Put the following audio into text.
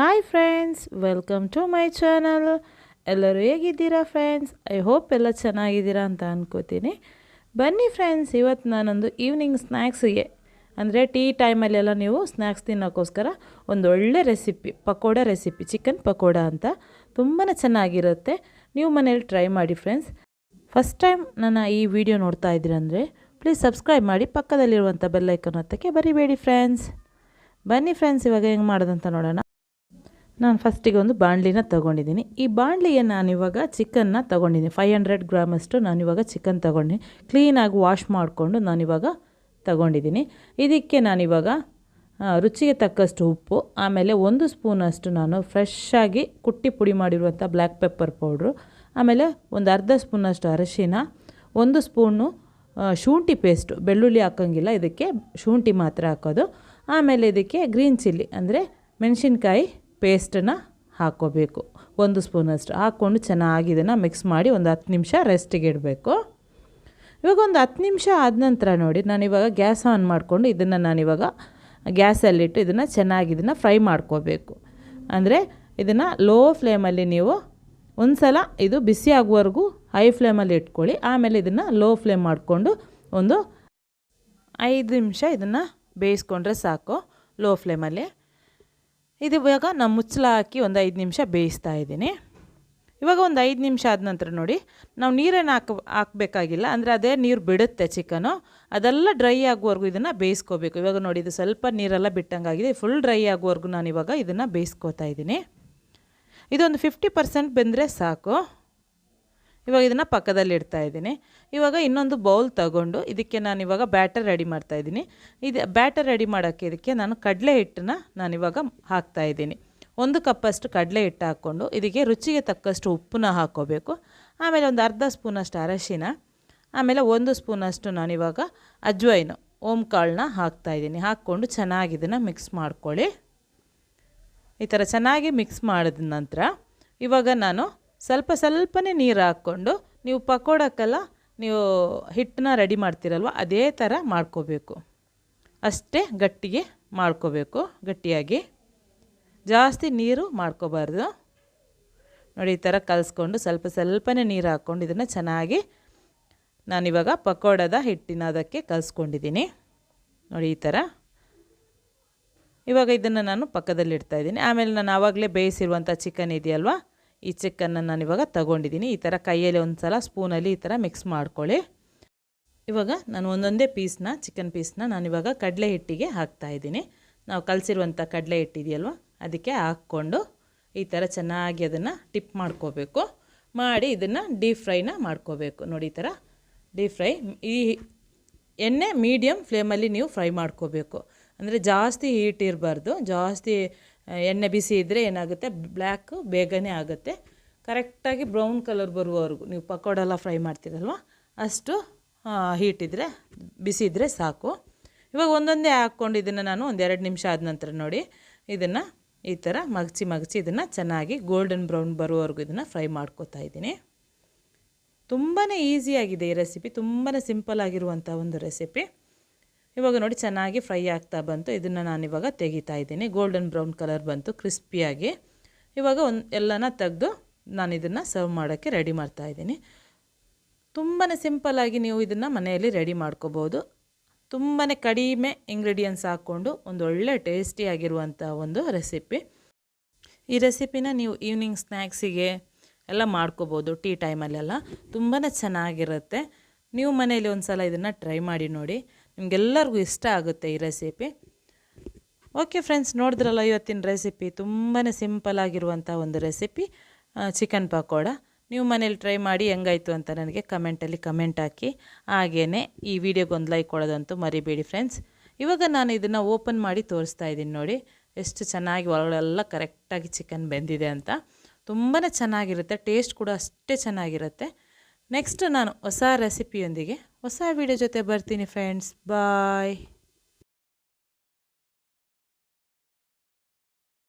Hi friends welcome to my channel ಎಲ್ಲರೂ ಹೇಗಿದ್ದೀರಾ friends I hope ಎಲ್ಲ ಚೆನ್ನಾಗಿದ್ದೀರಾ ಅಂತ ಅನ್ಕೋತೀನಿ. ಬನ್ನಿ ಫ್ರೆಂಡ್ಸ್ ಇವತ್ತು ನಾನೊಂದು ಈವ್ನಿಂಗ್ ಸ್ನ್ಯಾಕ್ಸಿಗೆ ಅಂದರೆ ಟೀ ಟೈಮಲ್ಲೆಲ್ಲ ನೀವು ಸ್ನ್ಯಾಕ್ಸ್ ತಿನ್ನೋಕ್ಕೋಸ್ಕರ ಒಂದು ಒಳ್ಳೆ recipe pakoda recipe chicken pakoda ಅಂತ ತುಂಬಾ ಚೆನ್ನಾಗಿರುತ್ತೆ. ನೀವು ಮನೇಲಿ ಟ್ರೈ ಮಾಡಿ ಫ್ರೆಂಡ್ಸ್ ಫಸ್ಟ್ ಟೈಮ್ ನನ್ನ ಈ ವಿಡಿಯೋ ನೋಡ್ತಾ ಇದ್ದೀರಂದರೆ ಪ್ಲೀಸ್ ಸಬ್ಸ್ಕ್ರೈಬ್ ಮಾಡಿ ಪಕ್ಕದಲ್ಲಿರುವಂಥ ಬೆಲ್ಲೈಕನ್ ಹತ್ತಕ್ಕೆ ಬರಿಬೇಡಿ ಫ್ರೆಂಡ್ಸ್ ಬನ್ನಿ ಫ್ರೆಂಡ್ಸ್ ಇವಾಗ ಹೆಂಗೆ ಮಾಡೋದಂತ ನೋಡೋಣ. ನಾನು ಫಸ್ಟಿಗೆ ಒಂದು ಬಾಣಲಿನ ತೊಗೊಂಡಿದ್ದೀನಿ. ಈ ಬಾಣಲಿಗೆ ಇವಾಗ ಚಿಕನ್ನ ತೊಗೊಂಡಿದ್ದೀನಿ. ಫೈವ್ ಹಂಡ್ರೆಡ್ ಗ್ರಾಮಷ್ಟು ಇವಾಗ ಚಿಕನ್ ತೊಗೊಂಡಿನಿ. ಕ್ಲೀನಾಗಿ ವಾಶ್ ಮಾಡಿಕೊಂಡು ನಾನಿವಾಗ ತಗೊಂಡಿದ್ದೀನಿ. ಇದಕ್ಕೆ ನಾನಿವಾಗ ರುಚಿಗೆ ತಕ್ಕಷ್ಟು ಉಪ್ಪು, ಆಮೇಲೆ ಒಂದು ಸ್ಪೂನಷ್ಟು ನಾನು ಫ್ರೆಶ್ಶಾಗಿ ಕುಟ್ಟಿ ಪುಡಿ ಮಾಡಿರುವಂಥ ಬ್ಲ್ಯಾಕ್ ಪೆಪ್ಪರ್ ಪೌಡ್ರು ಆಮೇಲೆ ಒಂದು ಅರ್ಧ ಸ್ಪೂನಷ್ಟು ಅರಶಿನ, ಒಂದು ಸ್ಪೂನು ಶುಂಠಿ ಪೇಸ್ಟು ಬೆಳ್ಳುಳ್ಳಿ ಹಾಕೋಂಗಿಲ್ಲ, ಇದಕ್ಕೆ ಶುಂಠಿ ಮಾತ್ರ ಹಾಕೋದು. ಆಮೇಲೆ ಇದಕ್ಕೆ ಗ್ರೀನ್ ಚಿಲ್ಲಿ ಅಂದರೆ ಮೆಣಸಿನ್ಕಾಯಿ ಪೇಸ್ಟನ್ನು ಹಾಕ್ಕೋಬೇಕು. ಒಂದು ಸ್ಪೂನಷ್ಟು ಹಾಕ್ಕೊಂಡು ಚೆನ್ನಾಗಿ ಇದನ್ನು ಮಿಕ್ಸ್ ಮಾಡಿ ಒಂದು ಹತ್ತು ನಿಮಿಷ ರೆಸ್ಟಿಗೆ ಇಡಬೇಕು. ಇವಾಗ ಒಂದು ಹತ್ತು ನಿಮಿಷ ಆದ ನಂತರ ನೋಡಿ ನಾನಿವಾಗ ಗ್ಯಾಸ್ ಆನ್ ಮಾಡಿಕೊಂಡು ಇದನ್ನು ನಾನಿವಾಗ ಗ್ಯಾಸಲ್ಲಿಟ್ಟು ಇದನ್ನು ಚೆನ್ನಾಗಿ ಇದನ್ನು ಫ್ರೈ ಮಾಡ್ಕೋಬೇಕು. ಅಂದರೆ ಇದನ್ನು ಲೋ ಫ್ಲೇಮಲ್ಲಿ ನೀವು ಒಂದು ಸಲ ಇದು ಬಿಸಿ ಆಗುವವರೆಗೂ ಹೈ ಫ್ಲೇಮಲ್ಲಿ ಇಟ್ಕೊಳ್ಳಿ. ಆಮೇಲೆ ಇದನ್ನು ಲೋ ಫ್ಲೇಮ್ ಮಾಡಿಕೊಂಡು ಒಂದು ಐದು ನಿಮಿಷ ಇದನ್ನು ಬೇಯಿಸ್ಕೊಂಡ್ರೆ ಸಾಕು ಲೋ ಫ್ಲೇಮಲ್ಲಿ. ಇದು ಇವಾಗ ನಾನು ಮುಚ್ಚಲ ಹಾಕಿ ಒಂದು ಐದು ನಿಮಿಷ ಬೇಯಿಸ್ತಾ ಇದ್ದೀನಿ. ಇವಾಗ ಒಂದು ಐದು ನಿಮಿಷ ಆದ ನಂತರ ನೋಡಿ, ನಾವು ನೀರೇನು ಹಾಕ, ಹಾಕಬೇಕಾಗಿಲ್ಲ, ಅಂದರೆ ಅದೇ ನೀರು ಬಿಡುತ್ತೆ ಚಿಕನು. ಅದೆಲ್ಲ ಡ್ರೈ ಆಗುವವರೆಗೂ ಇದನ್ನು ಬೇಯಿಸ್ಕೋಬೇಕು. ಇವಾಗ ನೋಡಿ, ಇದು ಸ್ವಲ್ಪ ನೀರೆಲ್ಲ ಬಿಟ್ಟಂಗಾಗಿದೆ. ಫುಲ್ ಡ್ರೈ ಆಗುವವರೆಗೂ ನಾನು ಇವಾಗ ಇದನ್ನು ಬೇಯಿಸ್ಕೋತಾ ಇದ್ದೀನಿ. ಇದೊಂದು ಫಿಫ್ಟಿ ಪರ್ಸೆಂಟ್ ಬೆಂದರೆ ಸಾಕು. ಇವಾಗ ಇದನ್ನು ಪಕ್ಕದಲ್ಲಿ ಇಡ್ತಾ ಇದ್ದೀನಿ. ಇವಾಗ ಇನ್ನೊಂದು ಬೌಲ್ ತಗೊಂಡು ಇದಕ್ಕೆ ನಾನು ಇವಾಗ ಬ್ಯಾಟರ್ ರೆಡಿ ಮಾಡ್ತಾ ಇದ್ದೀನಿ. ಇದು ಬ್ಯಾಟರ್ ರೆಡಿ ಮಾಡೋಕ್ಕೆ ಇದಕ್ಕೆ ನಾನು ಕಡಲೆ ಹಿಟ್ಟನ್ನ ಇವಾಗ ಹಾಕ್ತಾ ಇದ್ದೀನಿ. ಒಂದು ಕಪ್ಪಷ್ಟು ಕಡಲೆ ಹಿಟ್ಟು ಹಾಕ್ಕೊಂಡು ಇದಕ್ಕೆ ರುಚಿಗೆ ತಕ್ಕಷ್ಟು ಉಪ್ಪನ್ನ ಹಾಕ್ಕೋಬೇಕು ಆಮೇಲೆ ಒಂದು ಅರ್ಧ ಸ್ಪೂನಷ್ಟು ಅರಶಿನ, ಆಮೇಲೆ ಒಂದು ಸ್ಪೂನಷ್ಟು ನಾನಿವಾಗ ಅಜ್ವೈನು, ಓಮ್ ಕಾಳನ್ನ ಹಾಕ್ತಾಯಿದ್ದೀನಿ ಹಾಕ್ಕೊಂಡು ಚೆನ್ನಾಗಿ ಇದನ್ನು ಮಿಕ್ಸ್ ಮಾಡ್ಕೊಳ್ಳಿ. ಈ ಥರ ಚೆನ್ನಾಗಿ ಮಿಕ್ಸ್ ಮಾಡಿದ ನಂತರ ಇವಾಗ ನಾನು ಸ್ವಲ್ಪ ಸ್ವಲ್ಪನೇ ನೀರು ಹಾಕ್ಕೊಂಡು ನೀವು ಪಕೋಡಕ್ಕೆಲ್ಲ ನೀವು ಹಿಟ್ಟನ್ನ ರೆಡಿ ಮಾಡ್ತೀರಲ್ವ, ಅದೇ ಥರ ಮಾಡ್ಕೋಬೇಕು. ಅಷ್ಟೇ ಗಟ್ಟಿಗೆ ಮಾಡ್ಕೋಬೇಕು, ಗಟ್ಟಿಯಾಗಿ. ಜಾಸ್ತಿ ನೀರು ಮಾಡ್ಕೋಬಾರ್ದು. ನೋಡಿ, ಈ ಥರ ಕಲಿಸ್ಕೊಂಡು ಸ್ವಲ್ಪ ಸ್ವಲ್ಪನೇ ನೀರು ಹಾಕ್ಕೊಂಡು ಇದನ್ನು ಚೆನ್ನಾಗಿ ನಾನಿವಾಗ ಪಕೋಡದ ಹಿಟ್ಟಿನ ಅದಕ್ಕೆ ಕಲಿಸ್ಕೊಂಡಿದ್ದೀನಿ. ನೋಡಿ, ಈ ಥರ ಇವಾಗ ಇದನ್ನು ನಾನು ಪಕ್ಕದಲ್ಲಿ ಇಡ್ತಾ ಇದ್ದೀನಿ. ಆಮೇಲೆ ನಾನು ಆವಾಗಲೇ ಬೇಯಿಸಿರುವಂಥ ಚಿಕನ್ ಇದೆಯಲ್ವಾ ಈ ಚಿಕನ್ನ ನಾನು ಇವಾಗ ತಗೊಂಡಿದ್ದೀನಿ. ಈ ಥರ ಕೈಯಲ್ಲಿ ಒಂದು ಸಲ ಸ್ಪೂನಲ್ಲಿ ಈ ಥರ ಮಿಕ್ಸ್ ಮಾಡ್ಕೊಳ್ಳಿ. ಇವಾಗ ನಾನು ಒಂದೊಂದೇ ಪೀಸ್ನ ಚಿಕನ್ ಪೀಸ್ನ ಇವಾಗ ಕಡಲೆ ಹಿಟ್ಟಿಗೆ ಹಾಕ್ತಾ ಇದ್ದೀನಿ. ನಾವು ಕಲಸಿರುವಂಥ ಕಡಲೆ ಹಿಟ್ಟಿದೆಯಲ್ವ? ಅದಕ್ಕೆ ಹಾಕ್ಕೊಂಡು ಈ ಥರ ಚೆನ್ನಾಗಿ ಅದನ್ನು ಟಿಪ್ ಮಾಡ್ಕೋಬೇಕು. ಮಾಡಿ ಇದನ್ನು ಡೀಪ್ ಫ್ರೈನ ಮಾಡ್ಕೋಬೇಕು. ನೋಡಿ ಈ ಥರ ಡೀಪ್ ಫ್ರೈ ಈ ಎಣ್ಣೆ ಮೀಡಿಯಮ್ ಫ್ಲೇಮಲ್ಲಿ ನೀವು ಫ್ರೈ ಮಾಡ್ಕೋಬೇಕು. ಅಂದರೆ ಜಾಸ್ತಿ ಹೀಟ್ ಇರಬಾರ್ದು. ಜಾಸ್ತಿ ಎಣ್ಣೆ ಬಿಸಿ ಇದ್ದರೆ ಏನಾಗುತ್ತೆ? ಬ್ಲ್ಯಾಕು ಬೇಗನೆ ಆಗುತ್ತೆ. ಕರೆಕ್ಟಾಗಿ ಬ್ರೌನ್ ಕಲರ್ ಬರುವವರೆಗೂ. ನೀವು ಪಕೋಡ ಎಲ್ಲ ಫ್ರೈ ಮಾಡ್ತೀರಲ್ವ? ಅಷ್ಟು ಹೀಟ್ ಇದ್ದರೆ ಬಿಸಿ ಇದ್ದರೆ ಸಾಕು. ಇವಾಗ ಒಂದೊಂದೇ ಹಾಕ್ಕೊಂಡು ಇದನ್ನು ನಾನು ಒಂದೆರಡು ನಿಮಿಷ ಆದ ನಂತರ ನೋಡಿ. ಇದನ್ನು ಈ ಥರ ಮಗಚಿ ಮಗಚಿ ಇದನ್ನು ಚೆನ್ನಾಗಿ ಗೋಲ್ಡನ್ ಬ್ರೌನ್ ಬರುವವರೆಗೂ ಇದನ್ನು ಫ್ರೈ ಮಾಡ್ಕೋತಾ ಇದ್ದೀನಿ. ತುಂಬಾ ಈಸಿಯಾಗಿದೆ ಈ ರೆಸಿಪಿ ತುಂಬಾ ಸಿಂಪಲ್ ಆಗಿರುವಂಥ ಒಂದು ರೆಸಿಪಿ ಇವಾಗ ನೋಡಿ ಚೆನ್ನಾಗಿ ಫ್ರೈ ಆಗ್ತಾ ಬಂತು. ಇದನ್ನು ಇವಾಗ ತೆಗಿತಾ ಇದ್ದೀನಿ. ಗೋಲ್ಡನ್ ಬ್ರೌನ್ ಕಲರ್ ಬಂತು ಕ್ರಿಸ್ಪಿಯಾಗಿ ಇವಾಗ ಒಂದು ಎಲ್ಲನ ತೆಗೆದು ನಾನು ಇದನ್ನು ಸರ್ವ್ ಮಾಡೋಕ್ಕೆ ರೆಡಿ ಮಾಡ್ತಾ ಇದ್ದೀನಿ. ತುಂಬಾ ಸಿಂಪಲ್ಲಾಗಿ ನೀವು ಇದನ್ನು ಮನೆಯಲ್ಲಿ ರೆಡಿ ಮಾಡ್ಕೋಬೋದು. ತುಂಬಾ ಕಡಿಮೆ ಇಂಗ್ರೀಡಿಯೆಂಟ್ಸ್ ಹಾಕ್ಕೊಂಡು ಒಂದು ಒಳ್ಳೆ ಟೇಸ್ಟಿಯಾಗಿರುವಂಥ ಒಂದು ರೆಸಿಪಿ ಈ ರೆಸಿಪಿನ ನೀವು ಈವ್ನಿಂಗ್ ಸ್ನ್ಯಾಕ್ಸಿಗೆ ಎಲ್ಲ ಮಾಡ್ಕೋಬೋದು ಟೀ ಟೈಮಲ್ಲೆಲ್ಲ ತುಂಬಾ ಚೆನ್ನಾಗಿರುತ್ತೆ. ನೀವು ಮನೆಯಲ್ಲಿ ಒಂದು ಸಲ ಇದನ್ನು ಟ್ರೈ ಮಾಡಿ ನೋಡಿ. ನಿಮಗೆಲ್ಲರಿಗೂ ಇಷ್ಟ ಆಗುತ್ತೆ ಈ ರೆಸಿಪಿ. ಓಕೆ ಫ್ರೆಂಡ್ಸ್, ನೋಡಿದ್ರಲ್ಲ ಇವತ್ತಿನ ರೆಸಿಪಿ? ತುಂಬಾ ಸಿಂಪಲ್ ಆಗಿರುವಂಥ ಒಂದು ರೆಸಿಪಿ ಚಿಕನ್ ಪಕೋಡ. ನೀವು ಮನೇಲಿ ಟ್ರೈ ಮಾಡಿ ಹೆಂಗಾಯಿತು ಅಂತ ನನಗೆ ಕಮೆಂಟಲ್ಲಿ ಕಮೆಂಟ್ ಹಾಕಿ. ಹಾಗೇ ಈ ವಿಡಿಯೋಗೆ ಒಂದು ಲೈಕ್ ಕೊಡೋದಂತೂ ಮರಿಬೇಡಿ ಫ್ರೆಂಡ್ಸ್. ಇವಾಗ ನಾನು ಇದನ್ನು ಓಪನ್ ಮಾಡಿ ತೋರಿಸ್ತಾ ಇದ್ದೀನಿ ನೋಡಿ. ಎಷ್ಟು ಚೆನ್ನಾಗಿ ಒಳಗಡೆಲ್ಲ ಕರೆಕ್ಟಾಗಿ ಚಿಕನ್ ಬೆಂದಿದೆ ಅಂತ. ತುಂಬಾ ಚೆನ್ನಾಗಿರುತ್ತೆ ಟೇಸ್ಟ್ ಕೂಡ ಅಷ್ಟೇ ಚೆನ್ನಾಗಿರುತ್ತೆ. ನೆಕ್ಸ್ಟ್ ನಾನು ಹೊಸ ರೆಸಿಪಿಯೊಂದಿಗೆ ಹೊಸ ವಿಡಿಯೋ ಜೊತೆ ಬರ್ತೀನಿ ಫ್ರೆಂಡ್ಸ್ ಬಾಯ್